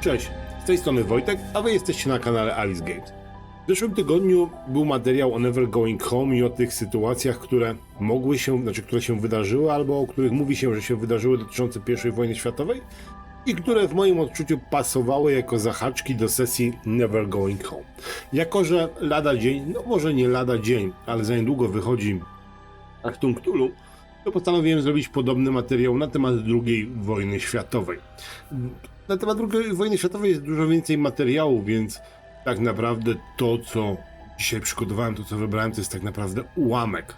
Cześć, z tej strony Wojtek, a wy jesteście na kanale Alice Games. W zeszłym tygodniu był materiał o Never Going Home i o tych sytuacjach, które mogły się, znaczy które się wydarzyły, albo o których mówi się, że się wydarzyły dotyczące I wojny światowej i które w moim odczuciu pasowały jako zahaczki do sesji Never Going Home. Jako, że lada dzień, no może nie lada dzień, ale za niedługo wychodzi Achtung Cthulhu, to postanowiłem zrobić podobny materiał na temat II wojny światowej. Na temat II wojny światowej jest dużo więcej materiałów, więc tak naprawdę to, co dzisiaj przygotowałem, to co wybrałem, to jest tak naprawdę ułamek.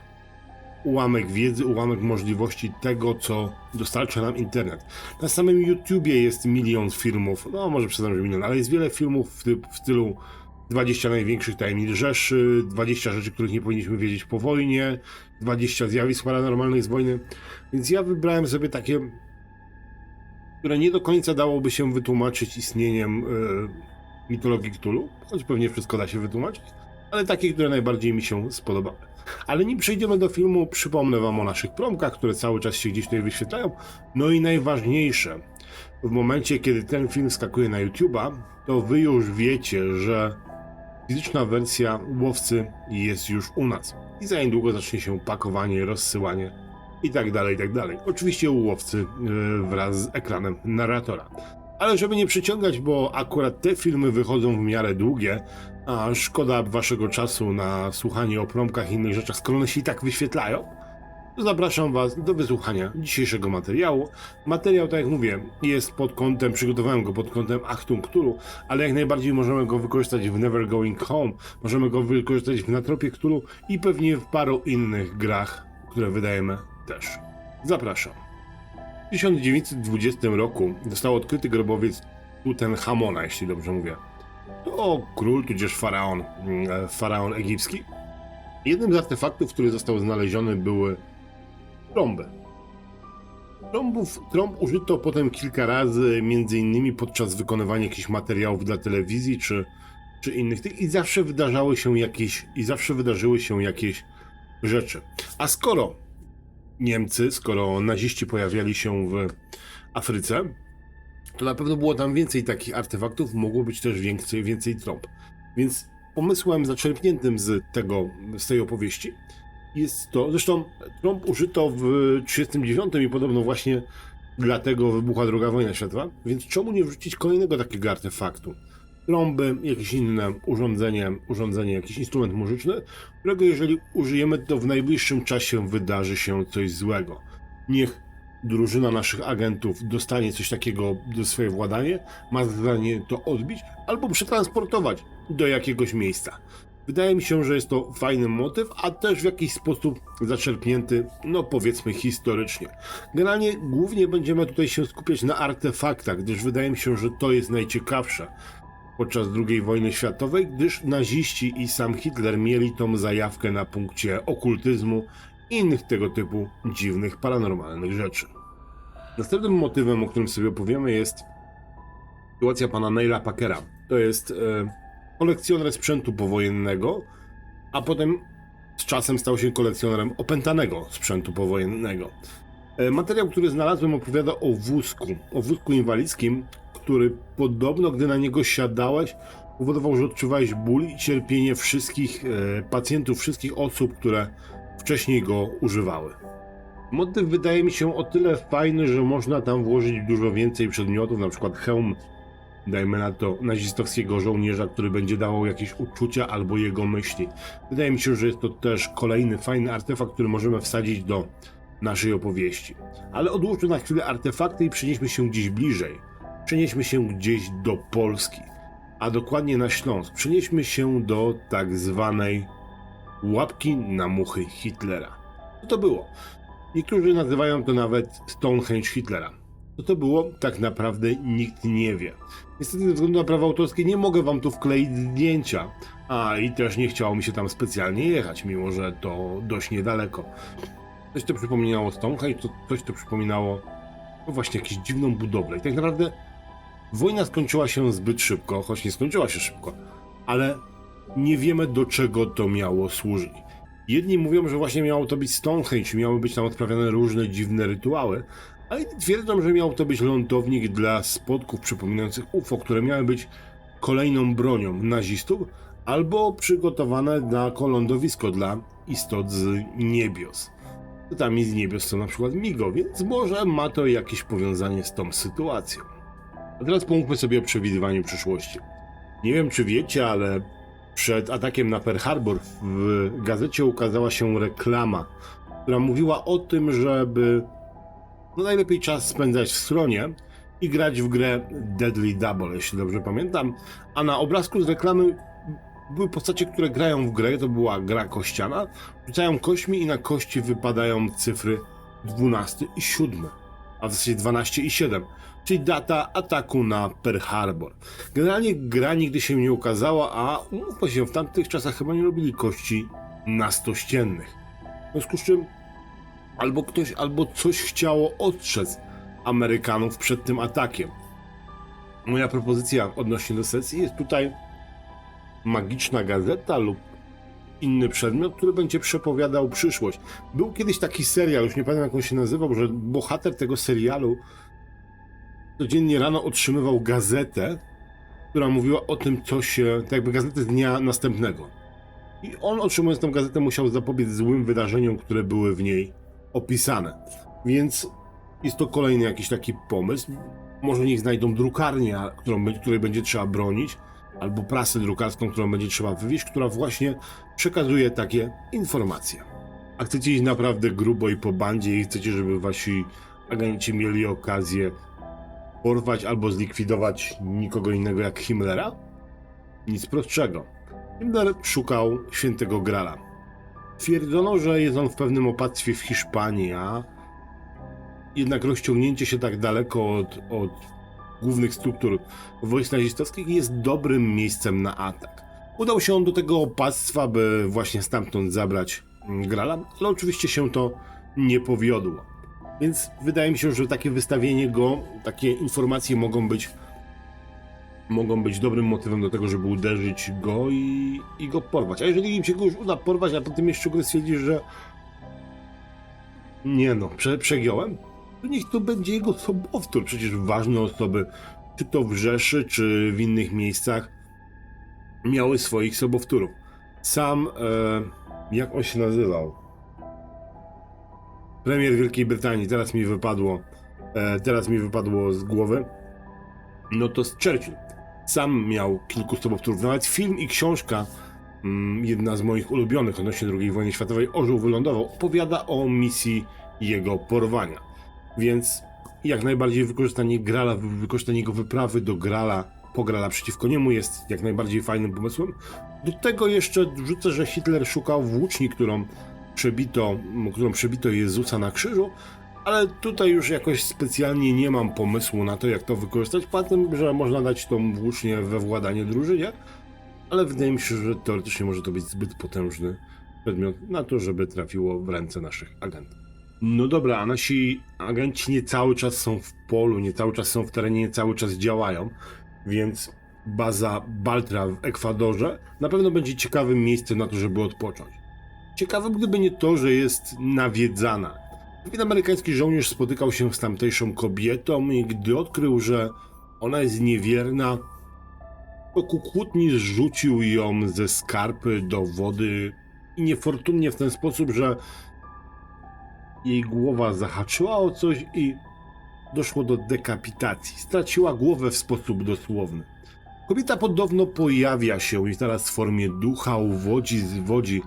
Ułamek wiedzy, ułamek możliwości tego, co dostarcza nam internet. Na samym YouTubie jest milion filmów, no może że milion, ale jest wiele filmów w, ty- w stylu 20 największych tajemnic Rzeszy, 20 rzeczy, których nie powinniśmy wiedzieć po wojnie, 20 zjawisk paranormalnych z wojny. Więc ja wybrałem sobie takie, które nie do końca dałoby się wytłumaczyć istnieniem e, mitologii Cthulhu, choć pewnie wszystko da się wytłumaczyć, ale takie, które najbardziej mi się spodobały. Ale nim przejdziemy do filmu, przypomnę Wam o naszych promkach, które cały czas się gdzieś tutaj wyświetlają. No i najważniejsze, w momencie, kiedy ten film skakuje na YouTube'a, to Wy już wiecie, że fizyczna wersja łowcy jest już u nas. I za niedługo zacznie się pakowanie, rozsyłanie i tak dalej, i tak dalej. Oczywiście u łowcy yy, wraz z ekranem narratora. Ale żeby nie przyciągać, bo akurat te filmy wychodzą w miarę długie, a szkoda waszego czasu na słuchanie o promkach i innych rzeczach, skoro one się i tak wyświetlają, zapraszam was do wysłuchania dzisiejszego materiału. Materiał, tak jak mówię, jest pod kątem, przygotowałem go pod kątem Achtung Cthulhu, ale jak najbardziej możemy go wykorzystać w Never Going Home, możemy go wykorzystać w Natropie Cthulhu i pewnie w paru innych grach, które wydajemy też. Zapraszam. W 1920 roku został odkryty grobowiec Tutenchamona, jeśli dobrze mówię. To król, tudzież faraon, mm, faraon egipski. Jednym z artefaktów, który został znaleziony, były trąby. Trąbów, trąb użyto potem kilka razy, między innymi podczas wykonywania jakichś materiałów dla telewizji czy, czy innych tych i zawsze wydarzały się jakieś i zawsze wydarzyły się jakieś rzeczy. A skoro Niemcy, skoro naziści pojawiali się w Afryce, to na pewno było tam więcej takich artefaktów, mogło być też więcej, więcej trąb. Więc pomysłem zaczerpniętym z tego, z tej opowieści jest to, zresztą trąb użyto w 1939 i podobno właśnie dlatego wybuchła druga wojna światowa, więc czemu nie wrzucić kolejnego takiego artefaktu? Trąby, jakieś inne urządzenie, urządzenie, jakiś instrument muzyczny, którego jeżeli użyjemy, to w najbliższym czasie wydarzy się coś złego. Niech drużyna naszych agentów dostanie coś takiego do swoje władanie, ma zadanie to odbić albo przetransportować do jakiegoś miejsca. Wydaje mi się, że jest to fajny motyw, a też w jakiś sposób zaczerpnięty, no powiedzmy historycznie. Generalnie głównie będziemy tutaj się skupiać na artefaktach, gdyż wydaje mi się, że to jest najciekawsze podczas II wojny światowej, gdyż naziści i sam Hitler mieli tą zajawkę na punkcie okultyzmu i innych tego typu dziwnych, paranormalnych rzeczy. Następnym motywem, o którym sobie opowiemy, jest sytuacja pana Neila Packera. To jest e, kolekcjoner sprzętu powojennego, a potem z czasem stał się kolekcjonerem opętanego sprzętu powojennego. E, materiał, który znalazłem, opowiada o wózku, o wózku inwalidzkim, który podobno, gdy na niego siadałeś, powodował, że odczuwałeś ból i cierpienie wszystkich e, pacjentów, wszystkich osób, które wcześniej go używały. Motyw wydaje mi się o tyle fajny, że można tam włożyć dużo więcej przedmiotów, na przykład hełm, dajmy na to, nazistowskiego żołnierza, który będzie dawał jakieś uczucia albo jego myśli. Wydaje mi się, że jest to też kolejny fajny artefakt, który możemy wsadzić do naszej opowieści. Ale odłóżmy na chwilę artefakty i przenieśmy się gdzieś bliżej. Przenieśmy się gdzieś do Polski, a dokładnie na Śląsk. Przenieśmy się do tak zwanej łapki na muchy Hitlera. Co to było? Niektórzy nazywają to nawet Stonehenge Hitlera. Co to było? Tak naprawdę nikt nie wie. Niestety ze względu na prawa autorskie nie mogę wam tu wkleić zdjęcia. A i też nie chciało mi się tam specjalnie jechać, mimo że to dość niedaleko. Coś to przypominało Stonehenge, to coś to przypominało no właśnie jakąś dziwną budowlę. I tak naprawdę wojna skończyła się zbyt szybko, choć nie skończyła się szybko, ale nie wiemy do czego to miało służyć. Jedni mówią, że właśnie miało to być Stonehenge, miały być tam odprawiane różne dziwne rytuały, a inni twierdzą, że miał to być lądownik dla spotków przypominających UFO, które miały być kolejną bronią nazistów, albo przygotowane jako lądowisko dla istot z niebios. Tam z niebios są na przykład migo, więc może ma to jakieś powiązanie z tą sytuacją. A teraz pomówmy sobie o przewidywaniu przyszłości. Nie wiem, czy wiecie, ale przed atakiem na Pearl Harbor w gazecie ukazała się reklama, która mówiła o tym, żeby no najlepiej czas spędzać w stronie i grać w grę Deadly Double, jeśli dobrze pamiętam. A na obrazku z reklamy były postacie, które grają w grę, to była gra kościana, rzucają kośćmi i na kości wypadają cyfry 12 i 7, a w zasadzie 12 i 7, czyli data ataku na Pearl Harbor. Generalnie gra nigdy się nie ukazała, a umówmy się, w tamtych czasach chyba nie robili kości nastościennych. W związku z czym albo ktoś, albo coś chciało ostrzec Amerykanów przed tym atakiem. Moja propozycja odnośnie do sesji jest tutaj magiczna gazeta lub inny przedmiot, który będzie przepowiadał przyszłość. Był kiedyś taki serial, już nie pamiętam jak on się nazywał, że bohater tego serialu codziennie rano otrzymywał gazetę, która mówiła o tym, co się, tak jakby gazetę dnia następnego. I on otrzymując tę gazetę musiał zapobiec złym wydarzeniom, które były w niej opisane. Więc jest to kolejny jakiś taki pomysł. Może niech znajdą drukarnię, którą, której będzie trzeba bronić, albo prasę drukarską, którą będzie trzeba wywieźć, która właśnie przekazuje takie informacje. A chcecie iść naprawdę grubo i po bandzie i chcecie, żeby wasi agenci mieli okazję porwać albo zlikwidować nikogo innego jak Himmlera? Nic prostszego. Himmler szukał świętego Grala. Twierdzono, że jest on w pewnym opactwie w Hiszpanii, a jednak rozciągnięcie się tak daleko od, od głównych struktur wojsk nazistowskich jest dobrym miejscem na atak. Udał się on do tego opactwa, by właśnie stamtąd zabrać Grala, ale oczywiście się to nie powiodło. Więc wydaje mi się, że takie wystawienie go, takie informacje mogą być mogą być dobrym motywem do tego, żeby uderzyć go i, i go porwać. A jeżeli im się go już uda porwać, a potem jeszcze go stwierdzi, że nie no, prze, przegiąłem, to niech to będzie jego sobowtór. Przecież ważne osoby, czy to w Rzeszy, czy w innych miejscach, miały swoich sobowtórów. Sam, e, jak on się nazywał? Premier Wielkiej Brytanii, teraz mi wypadło, e, teraz mi wypadło z głowy. No to z Churchill. Sam miał kilku sobowtórów. Nawet film i książka, mm, jedna z moich ulubionych odnośnie II wojny światowej, Orzeł wylądował, opowiada o misji jego porwania. Więc jak najbardziej wykorzystanie Grala, wykorzystanie jego wyprawy do Grala, po Grala przeciwko niemu jest jak najbardziej fajnym pomysłem. Do tego jeszcze wrzucę, że Hitler szukał włóczni, którą przebito, którą przebito Jezusa na krzyżu, ale tutaj już jakoś specjalnie nie mam pomysłu na to, jak to wykorzystać. Poza tym, że można dać tą włócznię we władanie drużynie, ale wydaje mi się, że teoretycznie może to być zbyt potężny przedmiot na to, żeby trafiło w ręce naszych agentów. No dobra, a nasi agenci nie cały czas są w polu, nie cały czas są w terenie, nie cały czas działają, więc baza Baltra w Ekwadorze na pewno będzie ciekawym miejscem na to, żeby odpocząć. Ciekawe, gdyby nie to, że jest nawiedzana. Pewien amerykański żołnierz spotykał się z tamtejszą kobietą i gdy odkrył, że ona jest niewierna, to ku kłótni zrzucił ją ze skarpy do wody i niefortunnie w ten sposób, że jej głowa zahaczyła o coś i doszło do dekapitacji. Straciła głowę w sposób dosłowny. Kobieta podobno pojawia się i teraz w formie ducha uwodzi, zwodzi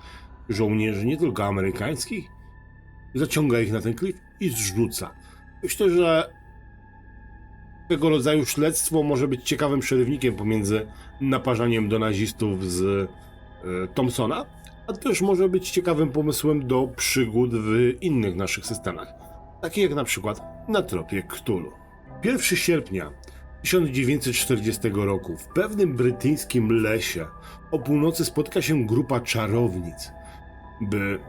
żołnierzy, nie tylko amerykańskich, zaciąga ich na ten klif i zrzuca. Myślę, że tego rodzaju śledztwo może być ciekawym przerywnikiem pomiędzy naparzaniem do nazistów z e, Thompsona, a też może być ciekawym pomysłem do przygód w innych naszych systemach, takich jak na przykład na tropie Cthulhu. 1 sierpnia 1940 roku w pewnym brytyjskim lesie o północy spotka się grupa czarownic, by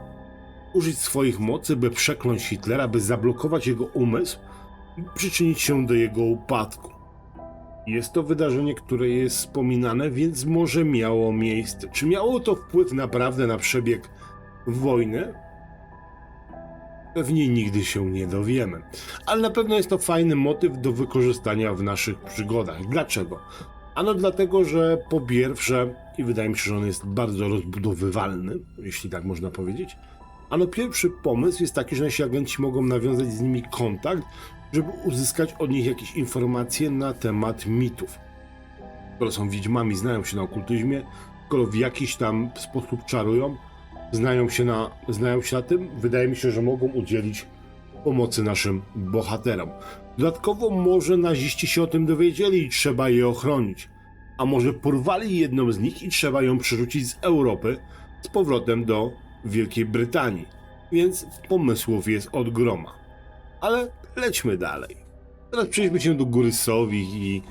użyć swoich mocy, by przekląć Hitlera, by zablokować jego umysł i przyczynić się do jego upadku. Jest to wydarzenie, które jest wspominane, więc może miało miejsce. Czy miało to wpływ naprawdę na przebieg wojny? Pewnie nigdy się nie dowiemy. Ale na pewno jest to fajny motyw do wykorzystania w naszych przygodach. Dlaczego? Ano dlatego, że po pierwsze, i wydaje mi się, że on jest bardzo rozbudowywalny, jeśli tak można powiedzieć. Ano pierwszy pomysł jest taki, że nasi agenci mogą nawiązać z nimi kontakt, żeby uzyskać od nich jakieś informacje na temat mitów. Skoro są wiedźmami, znają się na okultyzmie, skoro w jakiś tam sposób czarują, znają się na, znają się na tym, wydaje mi się, że mogą udzielić pomocy naszym bohaterom. Dodatkowo może naziści się o tym dowiedzieli i trzeba je ochronić. A może porwali jedną z nich i trzeba ją przerzucić z Europy z powrotem do Wielkiej Brytanii. Więc pomysłów jest od groma. Ale lećmy dalej. Teraz przejdźmy się do Góry Sowich i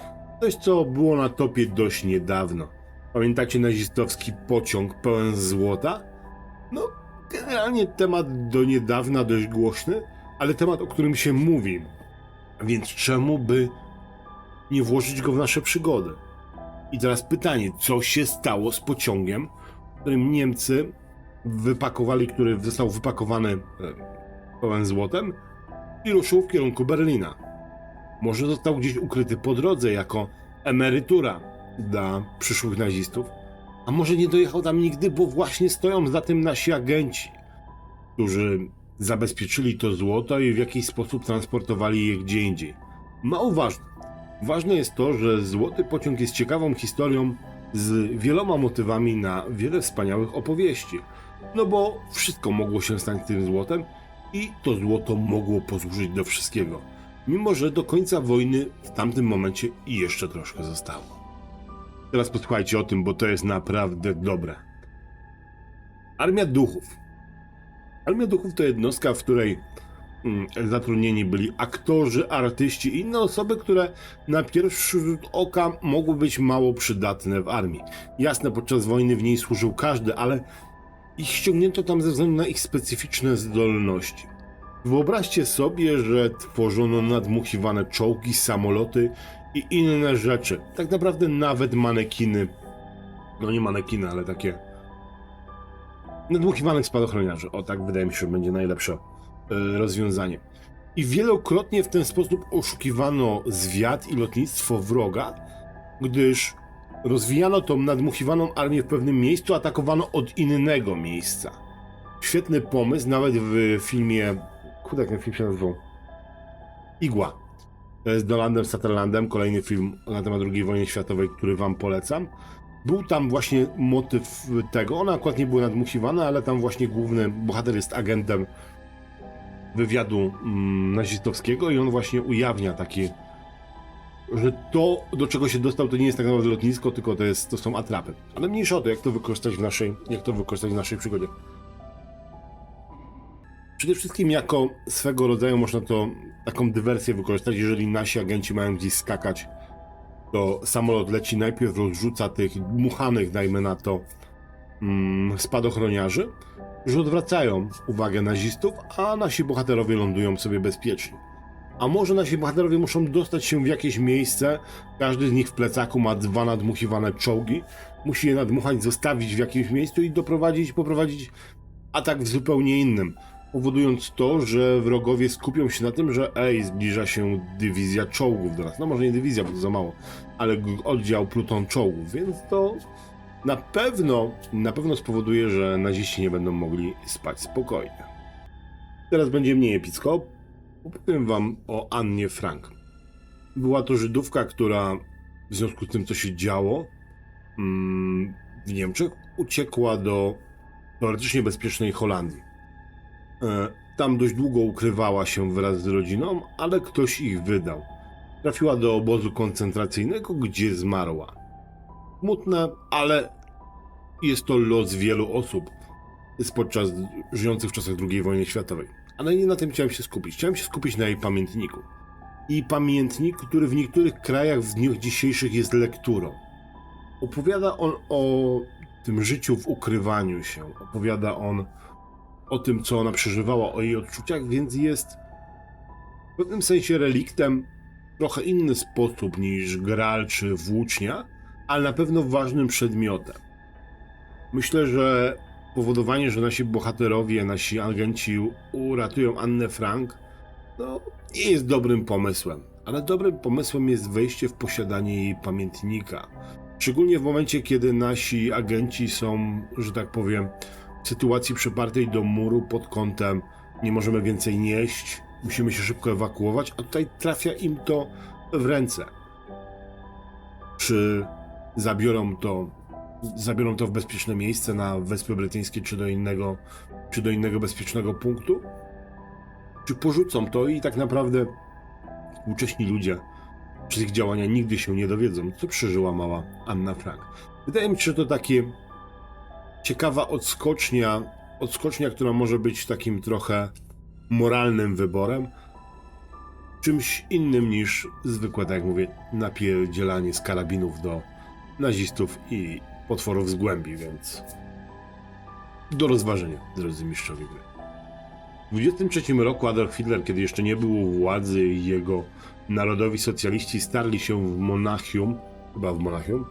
coś, co było na topie dość niedawno. Pamiętacie nazistowski pociąg pełen złota? No, generalnie temat do niedawna dość głośny, ale temat, o którym się mówi. Więc czemu by nie włożyć go w nasze przygody? I teraz pytanie, co się stało z pociągiem, którym Niemcy wypakowali, który został wypakowany e, pełen złotem i ruszył w kierunku Berlina. Może został gdzieś ukryty po drodze jako emerytura dla przyszłych nazistów, a może nie dojechał tam nigdy, bo właśnie stoją za tym nasi agenci, którzy zabezpieczyli to złoto i w jakiś sposób transportowali je gdzie indziej. Mało ważne. Ważne jest to, że Złoty Pociąg jest ciekawą historią z wieloma motywami na wiele wspaniałych opowieści. No bo wszystko mogło się stać tym złotem i to złoto mogło posłużyć do wszystkiego. Mimo, że do końca wojny w tamtym momencie i jeszcze troszkę zostało. Teraz posłuchajcie o tym, bo to jest naprawdę dobre. Armia Duchów. Armia Duchów to jednostka, w której mm, zatrudnieni byli aktorzy, artyści i inne osoby, które na pierwszy rzut oka mogły być mało przydatne w armii. Jasne, podczas wojny w niej służył każdy, ale ich ściągnięto tam ze względu na ich specyficzne zdolności. Wyobraźcie sobie, że tworzono nadmuchiwane czołgi, samoloty i inne rzeczy. Tak naprawdę nawet manekiny. No nie manekiny, ale takie. Nadmuchiwanych spadochroniarzy. O tak wydaje mi się, że będzie najlepsze e, rozwiązanie. I wielokrotnie w ten sposób oszukiwano zwiad i lotnictwo wroga, gdyż rozwijano tą nadmuchiwaną armię w pewnym miejscu, atakowano od innego miejsca. Świetny pomysł, nawet w filmie. Kurde, jak ten film się nazywał? Igła. Z Dolandem Sutherlandem, kolejny film na temat II wojny światowej, który wam polecam. Był tam właśnie motyw tego. One akurat nie były nadmuchiwane, ale tam właśnie główny bohater jest agentem wywiadu mm, nazistowskiego i on właśnie ujawnia taki, że to, do czego się dostał, to nie jest tak naprawdę lotnisko, tylko to, jest, to są atrapy. Ale mniejsza o to, jak to wykorzystać w naszej, jak to wykorzystać w naszej przygodzie. Przede wszystkim jako swego rodzaju można to taką dywersję wykorzystać, jeżeli nasi agenci mają gdzieś skakać, to samolot leci najpierw rozrzuca tych dmuchanych, dajmy na to, mm, spadochroniarzy, że odwracają uwagę nazistów, a nasi bohaterowie lądują sobie bezpiecznie. A może nasi bohaterowie muszą dostać się w jakieś miejsce, każdy z nich w plecaku ma dwa nadmuchiwane czołgi, musi je nadmuchać, zostawić w jakimś miejscu i doprowadzić, poprowadzić atak w zupełnie innym powodując to, że wrogowie skupią się na tym, że ej, zbliża się dywizja czołgów do nas. No może nie dywizja, bo to za mało, ale oddział pluton czołgów, więc to na pewno, na pewno spowoduje, że naziści nie będą mogli spać spokojnie. Teraz będzie mniej epicko. Opowiem wam o Annie Frank. Była to Żydówka, która w związku z tym, co się działo mm, w Niemczech, uciekła do teoretycznie bezpiecznej Holandii. E, Tam dość długo ukrywała się wraz z rodziną, ale ktoś ich wydał. Trafiła do obozu koncentracyjnego, gdzie zmarła. Smutne, ale jest to los wielu osób podczas żyjących w czasach II wojny światowej. Ale nie na tym chciałem się skupić. Chciałem się skupić na jej pamiętniku. I pamiętnik, który w niektórych krajach w dniach dzisiejszych jest lekturą. Opowiada on o tym życiu w ukrywaniu się. Opowiada on o tym, co ona przeżywała, o jej odczuciach, więc jest w pewnym sensie reliktem trochę inny sposób niż gral czy włócznia, ale na pewno ważnym przedmiotem. Myślę, że powodowanie, że nasi bohaterowie, nasi agenci uratują Annę Frank, no nie jest dobrym pomysłem. Ale dobrym pomysłem jest wejście w posiadanie jej pamiętnika. Szczególnie w momencie, kiedy nasi agenci są, że tak powiem, w sytuacji przypartej do muru pod kątem nie możemy więcej nieść, musimy się szybko ewakuować, a tutaj trafia im to w ręce. Czy zabiorą to, zabiorą to w bezpieczne miejsce na Wyspy Brytyjskie, czy do innego, czy do innego bezpiecznego punktu? Czy porzucą to i tak naprawdę współcześni ludzie przez ich działania nigdy się nie dowiedzą, co przeżyła mała Anna Frank. Wydaje mi się, że to takie ciekawa odskocznia, odskocznia, która może być takim trochę moralnym wyborem, czymś innym niż zwykłe, tak jak mówię, napierdzielanie z karabinów do nazistów i potworów z głębi, więc do rozważenia, drodzy mistrzowie gry. W 23 roku Adolf Hitler, kiedy jeszcze nie był u władzy i jego narodowi socjaliści starli się w Monachium, chyba w Monachium,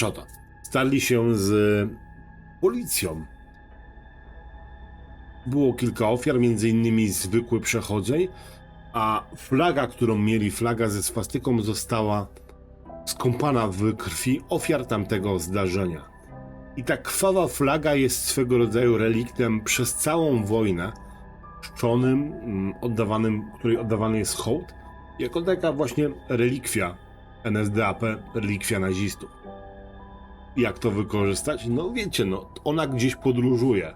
to, starli się z policją. Było kilka ofiar, między innymi zwykły przechodzeń, a flaga, którą mieli, flaga ze swastyką, została skąpana w krwi ofiar tamtego zdarzenia. I ta krwawa flaga jest swego rodzaju reliktem przez całą wojnę, czczonym, mm, oddawanym, której oddawany jest hołd, jako taka właśnie relikwia NSDAP, relikwia nazistów. Jak to wykorzystać? No wiecie, no, ona gdzieś podróżuje.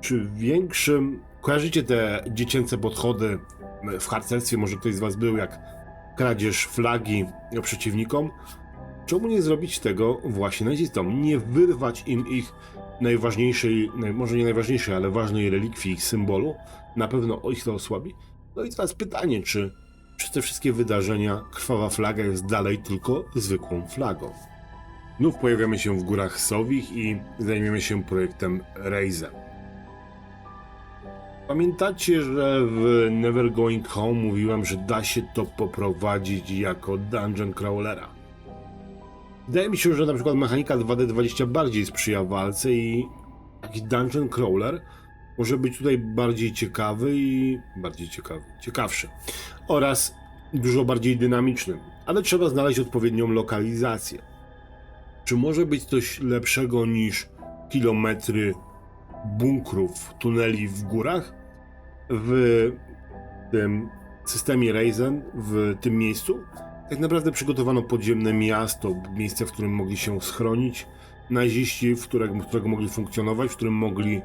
Przy większym... Kojarzycie te dziecięce podchody w harcerstwie, może ktoś z was był, jak kradzież flagi przeciwnikom? Czemu nie zrobić tego właśnie nazistom? Nie wyrwać im ich najważniejszej, naj, może nie najważniejszej, ale ważnej relikwii, ich symbolu. Na pewno ich to osłabi. No i teraz pytanie, czy przez te wszystkie wydarzenia krwawa flaga jest dalej tylko zwykłą flagą? Znów pojawiamy się w górach Sowich i zajmiemy się projektem Razer. Pamiętacie, że w Never Going Home mówiłem, że da się to poprowadzić jako dungeon crawlera? Wydaje mi się, że na przykład mechanika 2D20 bardziej sprzyja walce i taki dungeon crawler może być tutaj bardziej ciekawy i bardziej ciekawy, ciekawszy oraz dużo bardziej dynamiczny, ale trzeba znaleźć odpowiednią lokalizację. Czy może być coś lepszego niż kilometry bunkrów, tuneli w górach w tym systemie Ryzen, w tym miejscu? Tak naprawdę przygotowano podziemne miasto, miejsce, w którym mogli się schronić naziści, w którego, w którego mogli funkcjonować, w którym mogli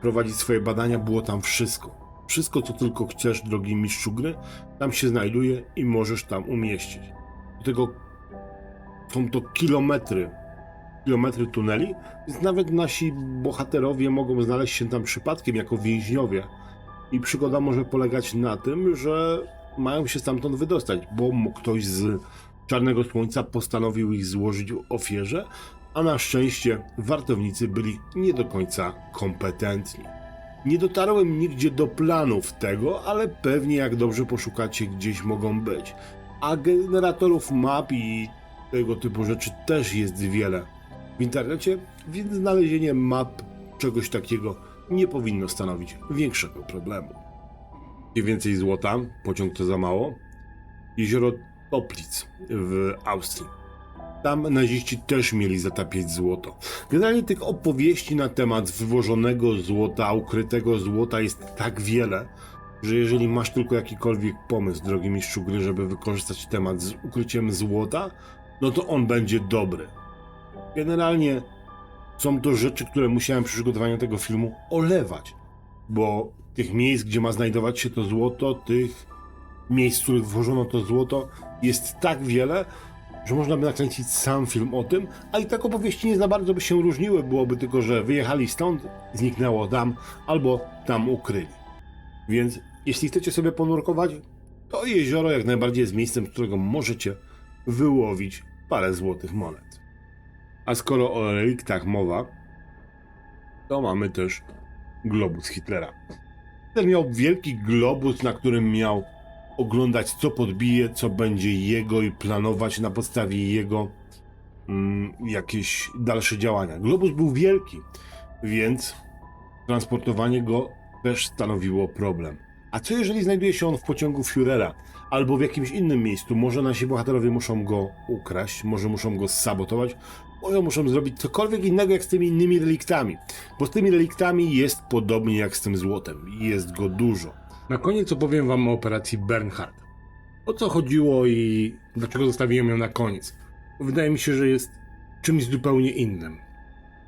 prowadzić swoje badania, było tam wszystko. Wszystko, co tylko chcesz, drogi mistrzu gry, tam się znajduje i możesz tam umieścić. Do tego są to kilometry, kilometry tuneli, więc nawet nasi bohaterowie mogą znaleźć się tam przypadkiem jako więźniowie. I przygoda może polegać na tym, że mają się stamtąd wydostać, bo ktoś z Czarnego Słońca postanowił ich złożyć ofierze, a na szczęście wartownicy byli nie do końca kompetentni. Nie dotarłem nigdzie do planów tego, ale pewnie jak dobrze poszukacie, gdzieś mogą być. A generatorów map i tego typu rzeczy też jest wiele internecie, więc znalezienie map czegoś takiego nie powinno stanowić większego problemu. Mniej więcej złota, pociąg to za mało. Jezioro Toplic w Austrii. Tam naziści też mieli zatapiać złoto. Generalnie tych opowieści na temat wywożonego złota, ukrytego złota jest tak wiele, że jeżeli masz tylko jakikolwiek pomysł, drogi mistrzu gry, żeby wykorzystać temat z ukryciem złota, no to on będzie dobry. Generalnie są to rzeczy, które musiałem przy przygotowaniu tego filmu olewać, bo tych miejsc, gdzie ma znajdować się to złoto, tych miejsc, w których włożono to złoto, jest tak wiele, że można by nakręcić sam film o tym, a i tak opowieści nie za bardzo by się różniły, byłoby tylko, że wyjechali stąd, zniknęło tam, albo tam ukryli. Więc jeśli chcecie sobie ponurkować, to jezioro jak najbardziej jest miejscem, z którego możecie wyłowić parę złotych monet. A skoro o reliktach mowa, to mamy też globus Hitlera. Hitler miał wielki globus, na którym miał oglądać, co podbije, co będzie jego i planować na podstawie jego mm, jakieś dalsze działania. Globus był wielki, więc transportowanie go też stanowiło problem. A co jeżeli znajduje się on w pociągu Führera albo w jakimś innym miejscu? Może nasi bohaterowie muszą go ukraść, może muszą go sabotować, może muszą zrobić cokolwiek innego jak z tymi innymi reliktami. Bo z tymi reliktami jest podobnie jak z tym złotem. Jest go dużo. Na koniec opowiem wam o operacji Bernhard. O co chodziło i dlaczego zostawiłem ją na koniec? Wydaje mi się, że jest czymś zupełnie innym.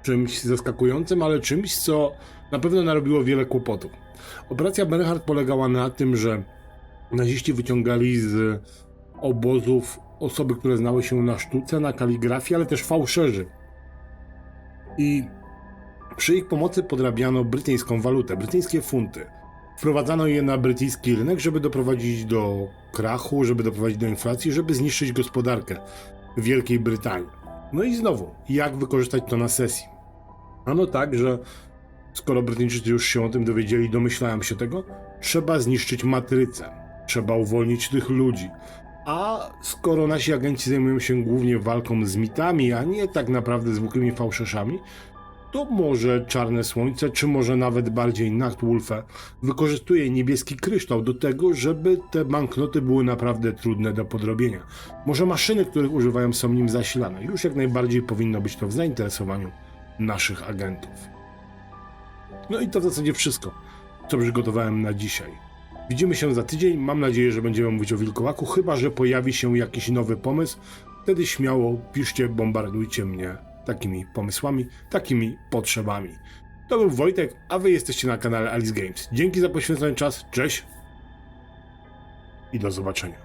Czymś zaskakującym, ale czymś, co na pewno narobiło wiele kłopotów. Operacja Bernhard polegała na tym, że naziści wyciągali z obozów osoby, które znały się na sztuce, na kaligrafii, ale też fałszerzy. I przy ich pomocy podrabiano brytyjską walutę, brytyjskie funty. Wprowadzano je na brytyjski rynek, żeby doprowadzić do krachu, żeby doprowadzić do inflacji, żeby zniszczyć gospodarkę Wielkiej Brytanii. No i znowu, jak wykorzystać to na sesji? Ano tak, że skoro Brytyjczycy już się o tym dowiedzieli, domyślałem się tego, trzeba zniszczyć matrycę, trzeba uwolnić tych ludzi. A skoro nasi agenci zajmują się głównie walką z mitami, a nie tak naprawdę zwykłymi fałszerzami, to może Czarne Słońce, czy może nawet bardziej Nachtwolfe wykorzystuje niebieski kryształ do tego, żeby te banknoty były naprawdę trudne do podrobienia. Może maszyny, których używają są nim zasilane. Już jak najbardziej powinno być to w zainteresowaniu naszych agentów. No i to w zasadzie wszystko, co przygotowałem na dzisiaj. Widzimy się za tydzień. Mam nadzieję, że będziemy mówić o wilkołaku, chyba że pojawi się jakiś nowy pomysł. Wtedy śmiało piszcie, bombardujcie mnie takimi pomysłami, takimi potrzebami. To był Wojtek, a wy jesteście na kanale Alice Games. Dzięki za poświęcony czas, cześć i do zobaczenia.